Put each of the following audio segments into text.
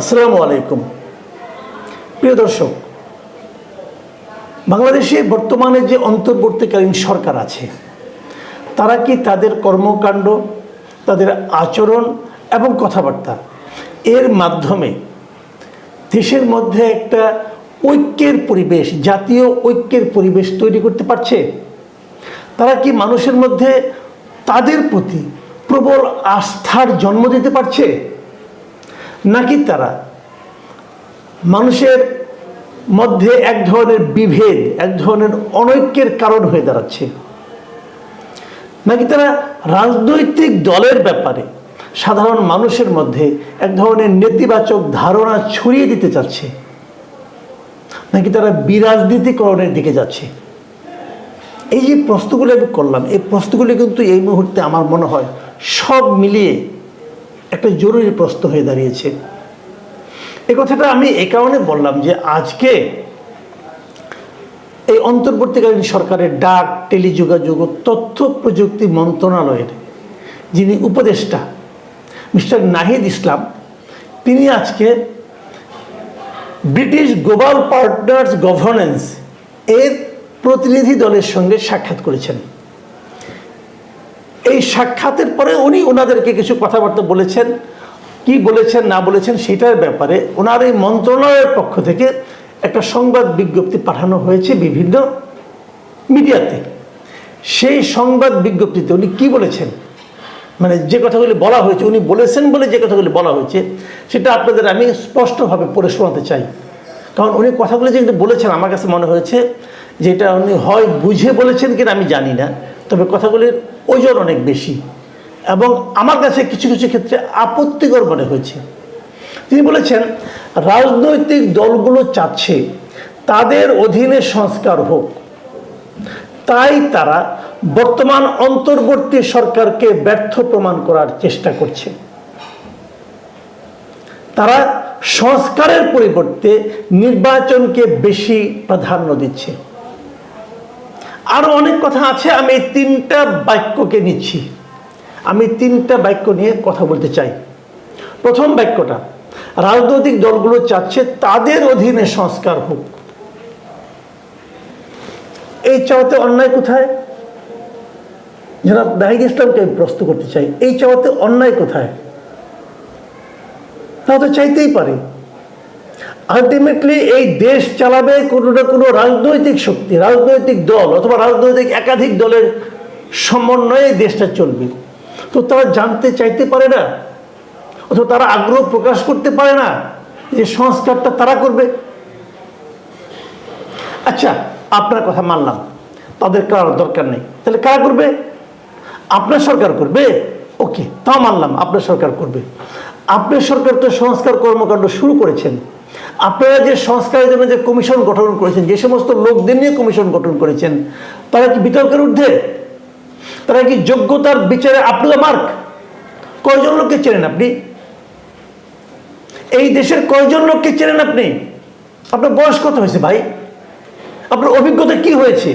আসসালামু আলাইকুম। প্রিয় দর্শক, বাংলাদেশে বর্তমানে যে অন্তর্বর্তীকালীন সরকার আছে, তারা কি তাদের কর্মকাণ্ড, তাদের আচরণ এবং কথাবার্তা এর মাধ্যমে দেশের মধ্যে একটা ঐক্যের পরিবেশ, জাতীয় ঐক্যের পরিবেশ তৈরি করতে পারছে? তারা কি মানুষের মধ্যে তাদের প্রতি প্রবল আস্থার জন্ম দিতে পারছে? নাকি তারা? মানুষের মধ্যে এক ধরনের বিভেদ, এক ধরনের অনৈক্যের কারণ হয়ে দাঁড়াচ্ছে। নাকি তারা রাজনৈতিক দলের ব্যাপারে সাধারণ মানুষের মধ্যে এক ধরনের নেতিবাচক ধারণা ছড়িয়ে দিতে চাচ্ছে? নাকি তারা বিরাজনীতিকরণের দিকে যাচ্ছে? এই যে প্রশ্নগুলো আমি করলাম, এই প্রশ্নগুলি কিন্তু এই মুহূর্তে আমার মনে হয় সব মিলিয়ে একটা জরুরি প্রশ্ন হয়ে দাঁড়িয়েছে। এ কথাটা আমি এ কারণে বললাম যে আজকে এই অন্তর্বর্তীকালীন সরকারের ডাক, টেলিযোগাযোগ ও তথ্য প্রযুক্তি মন্ত্রণালয়ের যিনি উপদেষ্টা, মিস্টার নাহিদ ইসলাম, তিনি আজকে ব্রিটিশ গ্লোবাল পার্টনার্স গভর্নেন্স এর প্রতিনিধি দলের সঙ্গে সাক্ষাৎ করেছেন। এই সাক্ষাতের পরে উনি ওনাদেরকে কিছু কথাবার্তা বলেছেন। কি বলেছেন, না বলেছেন, সেটার ব্যাপারে ওনার এই মন্ত্রণালয়ের পক্ষ থেকে একটা সংবাদ বিজ্ঞপ্তি পাঠানো হয়েছে বিভিন্ন মিডিয়াতে। সেই সংবাদ বিজ্ঞপ্তিতে উনি কি বলেছেন? মানে যে কথাগুলি বলা হয়েছে, উনি বলেছেন বলে যে কথাগুলি বলা হয়েছে, সেটা আপনাদের আমি স্পষ্টভাবে পড়ে শোনাতে চাই। কারণ উনি কথাগুলি কিন্তু বলেছেন, আমার কাছে মনে হয়েছে যে এটা উনি হয় বুঝে বলেছেন কিনা আমি জানি না। তবে কথাগুলির ওজন অনেক বেশি। এবং আমার কাছে কিছু কিছু ক্ষেত্রে আপত্তিকর মনে হয়েছে। তিনি বলেছেন, রাজনৈতিক দলগুলো চাচ্ছে তাদের অধীনে সংস্কার হোক। তাই তারা বর্তমান অন্তর্বর্তী সরকারকে ব্যর্থ প্রমাণ করার চেষ্টা করছে। তারা সংস্কারের পরিবর্তে নির্বাচনকে বেশি প্রাধান্য দিচ্ছে। আরও অনেক কথা আছে, আমি এই তিনটা বাক্যকে নিচ্ছি। আমি তিনটা বাক্য নিয়ে কথা বলতে চাই। প্রথম বাক্যটা, রাজনৈতিক দলগুলো চাচ্ছে তাদের অধীনে সংস্কার হোক। এই চাওয়াতে অন্যায় কোথায়? জনাব নাহিদ ইসলামকে আমি প্রশ্ন করতে চাই, এই চাওয়াতে অন্যায় কোথায়? তারা তো চাইতেই পারে। আলটিমেটলি এই দেশ চালাবে কোনো না কোনো রাজনৈতিক শক্তি, রাজনৈতিক দল অথবা রাজনৈতিক একাধিক দলের সমন্বয়ে দেশটা চলবে। তো তারা জানতে চাইতে পারে না, অথবা তারা আগ্রহ প্রকাশ করতে পারে না যে সংস্কারটা তারা করবে। আচ্ছা আপনার কথা মানলাম, তাদের কারোর দরকার নেই। তাহলে কারা করবে? আপনার সরকার করবে? ওকে তা মানলাম, আপনার সরকার করবে। আপনার সরকার তো সংস্কার কর্মকাণ্ড শুরু করেছেন। আপনারা যে সংস্কারের জন্য যে কমিশন গঠন করেছেন, যে সমস্ত লোকদের নিয়ে কমিশন গঠন করেছেন, তারা কি বিতর্কের ঊর্ধ্বে? তারা কি যোগ্যতার বিচারে আপনার মার্ক? কয়জন লোককে চেনেন আপনি? এই দেশের কয়জন লোককে চেনেন আপনি? আপনার বয়স কত হয়েছে ভাই? আপনার অভিজ্ঞতা কি হয়েছে?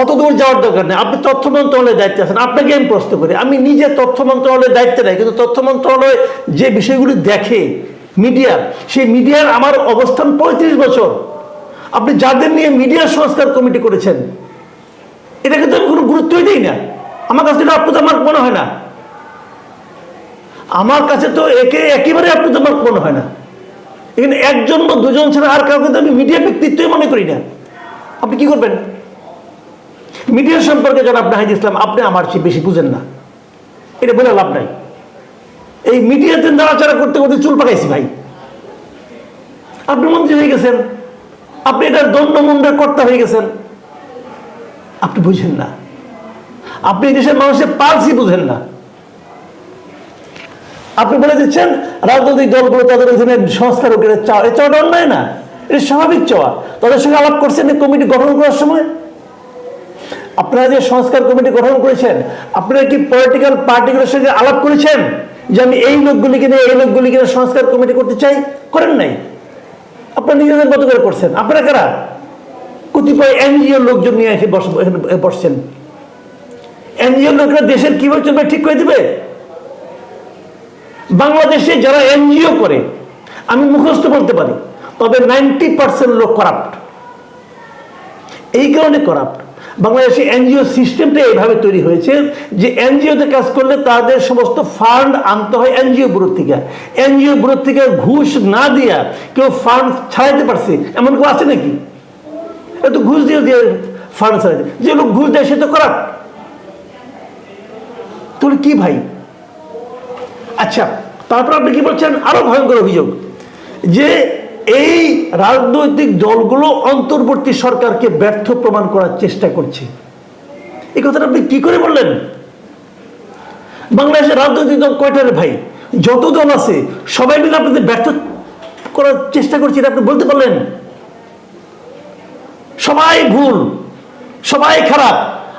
অত দূর যাওয়ার দরকার নেই। আপনি তথ্য মন্ত্রণালয়ের দায়িত্বে আছেন। আপনাকে আমি প্রশ্ন করি, আমি নিজে তথ্য মন্ত্রণালয়ের দায়িত্বে নাই, কিন্তু তথ্য মন্ত্রণালয় যে বিষয়গুলি দেখে মিডিয়া, সেই মিডিয়ার আমার অবস্থান পঁয়ত্রিশ বছর। আপনি যাদের নিয়ে মিডিয়া সংস্কার কমিটি করেছেন এটা কিন্তু আমি কোনো গুরুত্বই দিই না। আমার কাছে এটা আপনাদের আমার মনে হয় না। আমার কাছে তো একে একেবারে আপনাদের আমার মনে হয় না। এখানে একজন বা দুজন ছাড়া আর কাউকে তো আমি মিডিয়া ব্যক্তিত্বই মনে করি না। আপনি কি করবেন? মিডিয়া সম্পর্কে যারা আপনি হাইদ ইসলাম, আপনি আমার চেয়ে বেশি বুঝেন না। এটা বলে লাভ নাই। এই মিডিয়াতে নাড়াচাড়া করতে করতে চুল পাকাইছি ভাই। আপনি মন্ত্রী হয়ে গেছেন। আপনি এটার দণ্ড মন্ডের কর্তা হয়ে গেছেন। আপনি বুঝেন না। আপনি দেশের মানুষের পালসই বুঝেন না। আপনি বলে দিচ্ছেন, রাজনৈতিক দলগুলো তাদের অধীনে সংস্কার এটা চাওয়া অন্যায় না। এটা স্বাভাবিক চাওয়া। তাদের সঙ্গে আলাপ করছেন কমিটি গঠন করার সময়। আপনারা যে সংস্কার কমিটি গঠন করেছেন, আপনারা কি পলিটিক্যাল পার্টিগুলোর সঙ্গে আলাপ করেছেন? যে আমি এই লোকগুলিকে নিয়ে, এই লোকগুলিকে সংস্কার কমিটি করতে চাই, করেন নাই। আপনারা নিজেদের মতো করে করছেন। আপনারা কারা? কতিপয় এনজিও লোকজন নিয়ে এসে বস বসছেন। এনজিও লোকরা দেশের কীভাবে চলবে ঠিক করে দিবে? বাংলাদেশে যারা এনজিও করে, আমি মুখস্থ বলতে পারি তবে নাইনটি পার্সেন্ট লোক করাপ্ট এই কারণে করাপ্ট বাংলাদেশে এনজিও সিস্টেমটা এইভাবে তৈরি হয়েছে যে এনজিওতে কাজ করলে তাদের সমস্ত ফান্ড আনতে হয় এনজিও ব্যুরোর থেকে। এনজিও ব্যুরোর থেকে ঘুষ না দিয়া কেউ ফান্ড ছাড়াইতে পারছে, এমন কেউ আছে নাকি? এ তো ঘুষ দিয়ে দিয়ে ফান্ড ছাড়াইতে যে লোক ঘুষ দেয়, সে তো করাপ্ট তাহলে কি ভাই? আচ্ছা তারপর আপনি কি বলছেন? আরও ভয়ঙ্কর অভিযোগ যে এই রাজনৈতিক দলগুলো অন্তর্বর্তী সরকারকে ব্যর্থ প্রমাণ করার চেষ্টা করছে। এই কথাটা আপনি কি করে বললেন? বাংলাদেশের রাজনৈতিক দল কয়টার ভাই? যত দল আছে, সবাই মিলে আপনাদের ব্যর্থ করার চেষ্টা করছে, এটা আপনি বলতে পারলেন? সবাই ভুল, সবাই খারাপ,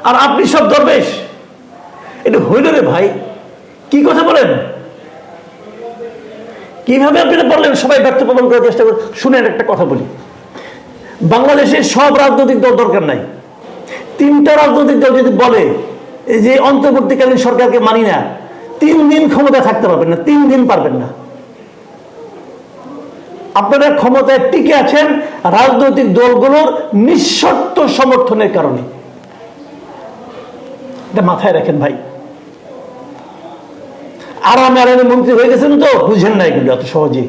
আর আপনি সব দরবেশ। এটা হইল রে ভাই, কি কথা বলেন? কীভাবে আপনি বললেন সবাই ব্যর্থ প্রমাণ করার চেষ্টা করে শুনেন একটা কথা বলি। বাংলাদেশে সব রাজনৈতিক দল দরকার নাই। তিনটা রাজনৈতিক দল যদি বলে যে অন্তর্বর্তীকালীন সরকারকে মানি না, তিন দিন ক্ষমতা থাকতে পারবেন না, তিন দিন পারবেন না। আপনারা ক্ষমতায় টিকে আছেন রাজনৈতিক দলগুলোর নিঃশর্ত সমর্থনের কারণে। এটা মাথায় রাখেন ভাই। আরামে আরামে মন্ত্রী হয়ে গেছেন তো? বুঝেন না এগুলো এত সহজে।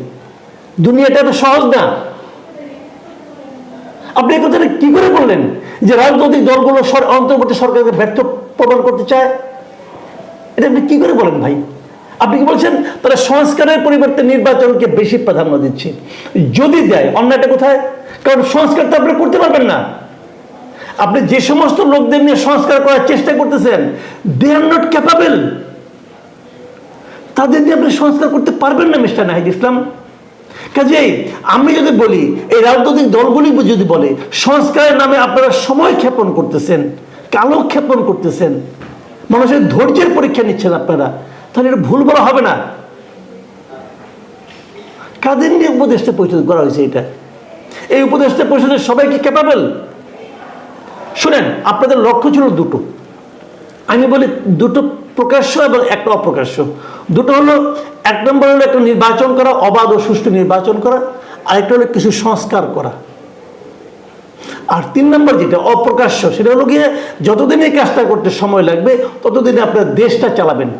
দুনিয়াটা এত সহজ না। আপনি কথাটা কি করে বললেন? যে রাজনৈতিক দলগুলো অন্তর্বর্তী সরকারকে ব্যর্থ প্রদান করতে চায়? এটা আপনি কি করে বলেন ভাই? আপনি কি বলছেন? তারা সংস্কারের পরিবর্তে নির্বাচনকে বেশি প্রাধান্য দিচ্ছে। যদি দেয় অন্যটা কোথায়? কারণ সংস্কার তো আপনি করতে পারবেন না। আপনি যে সমস্ত লোকদের নিয়ে সংস্কার করার চেষ্টা করতেছেন দে আর নট ক্যাপাবেল তাদের দিয়ে আপনি সংস্কার করতে পারবেন না, মিস্টার নাহিদ ইসলাম? কাজেই আমি যদি বলি, এই রাজনৈতিক দলগুলি যদি বলে, সংস্কারের নামে আপনারা সময় ক্ষেপণ করতেছেন, কালো ক্ষেপণ করতেছেন, মানুষের ধৈর্যের পরীক্ষা নিচ্ছেন আপনারা, তাহলে এটা ভুল বলা হবে না। কাদের নিয়ে উপদেষ্টা পরিষদ করা হয়েছে এটা? এই উপদেষ্টা পরিষদের সবাই কি ক্যাপাবেল শুনেন, আপনাদের লক্ষ্য ছিল দুটো। আমি বলি দুটো প্রকাশ্য এবং একটা অপ্রকাশ্য। দুটো হলো, এক নম্বর হলো একটা নির্বাচন করা, অবাধ ও সুষ্ঠু নির্বাচন করা, আরেকটা হলো কিছু সংস্কার করা। আর তিন নম্বর যেটা, অপ্রকাশ্য, সেটা হলো গিয়ে যতদিন এই কাজটা করতে সময় লাগবে, ততদিনে আপনার দেশটা চালাবেন।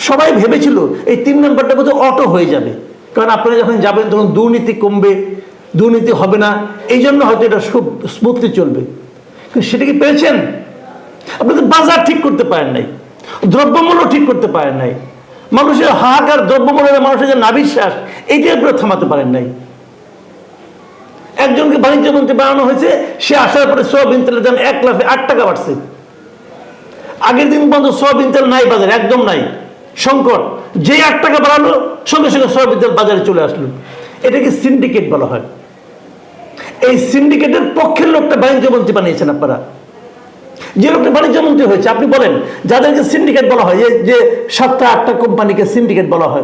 সবাই ভেবেছিল এই তিন নম্বরটা বোধহয় অটো হয়ে যাবে। কারণ আপনারা যখন যাবেন, তখন দুর্নীতি কমবে, দুর্নীতি হবে না এই জন্য হয়তো এটা খুব স্মুথলি চলবে। কিন্তু সেটা কি পেয়েছেন? আপনাদের বাজার ঠিক করতে পারেন নাই, দ্রব্যমূল্য ঠিক করতে পারেন নাই, মানুষের হাহাকার দ্রব্যমূল্যের মানুষের যে নাবিশ্বাস এইটা আপনারা থামাতে পারেন নাই। একজনকে বাণিজ্য মন্ত্রী বানানো হয়েছে, সে আসার পরে সোয়াবিন তেলের দাম এক লাফে আট টাকা বাড়ছে। আগের দিন পর্যন্ত সোয়াবিন তেল নাই বাজারে, একদম নাই। সংকট যে আট টাকা বাড়ালো, সঙ্গে সঙ্গে সোয়াবিন তেল বাজারে চলে আসলো। এটাকে সিন্ডিকেট বলা হয়। এই সিন্ডিকেটের পক্ষের লোকটা বাণিজ্য মন্ত্রী বানিয়েছেন আপনারা। যে লোকটা বাণিজ্য মন্ত্রী হয়েছে, আপনি বলেন, যাদেরকে সিন্ডিকেট বলা হয় যে- সাতটা, আটটা কোম্পানিকে সিন্ডিকেট বলা হয়,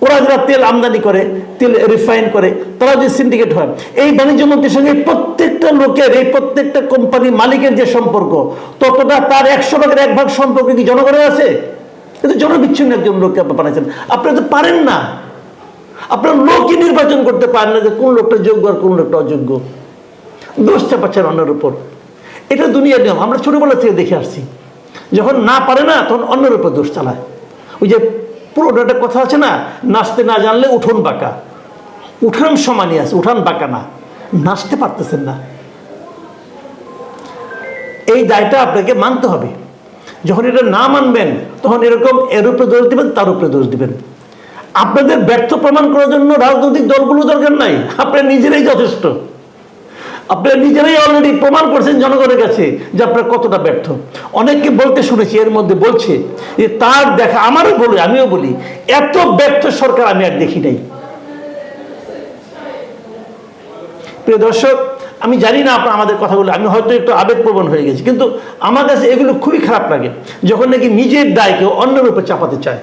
ওরা যারা তেল আমদানি করে, তেল রিফাইন করে, তারা যে সিন্ডিকেট হয়, এই বাণিজ্য মন্ত্রীর সঙ্গে প্রত্যেকটা লোকের, এই প্রত্যেকটা কোম্পানি মালিকের যে সম্পর্ক, ততটা তার একশো ভাগের এক ভাগ সম্পর্ক কি জনগণের আছে? কিন্তু জনবিচ্ছিন্ন একজন লোককে আপনি বানাইছেন আপনি তো পারেন না। আপনার লোকই নির্বাচন করতে পারেন না যে কোন লোকটা যোগ্য আর কোন লোকটা অযোগ্য। দোষ চাপাচ্ছেন অন্যের উপর। এটা দুনিয়ার নিয়ম। আমরা ছোটবেলা থেকে দেখে আসছি। যখন না পারে না, তখন অন্যের উপর দোষ চালায়। ওই যে পুরোটা একটা কথা আছে না, নাচতে না জানলে উঠোন বাঁকা। উঠান সমানই আছে, উঠান বাঁকা না। নাচতে পারতেছেন না। এই দায়টা আপনাকে মানতে হবে। যখন এটা না মানবেন, তখন এরকম এর উপরে দোষ দিবেন, তার উপরে দোষ দিবেন। আপনাদের ব্যর্থ প্রমাণ করার জন্য রাজনৈতিক দলগুলো দরকার নাই। আপনারা নিজেরাই যথেষ্ট। আপনারা নিজেরাই অলরেডি প্রমাণ করছেন জনগণের কাছে যে আপনারা কতটা ব্যর্থ। অনেককে বলতে শুনেছি, এর মধ্যে বলছে যে তার দেখা, আমারও বলি, আমিও বলি, এত ব্যর্থ সরকার আমি আর দেখি নাই। প্রিয় দর্শক, আমি জানি না আপনার আমাদের কথাগুলো, আমি হয়তো একটু আবেগপ্রবণ হয়ে গেছি, কিন্তু আমার কাছে এগুলো খুবই খারাপ লাগে। যখন নাকি নিজের দায়কে অন্যের উপর চাপাতে চায়।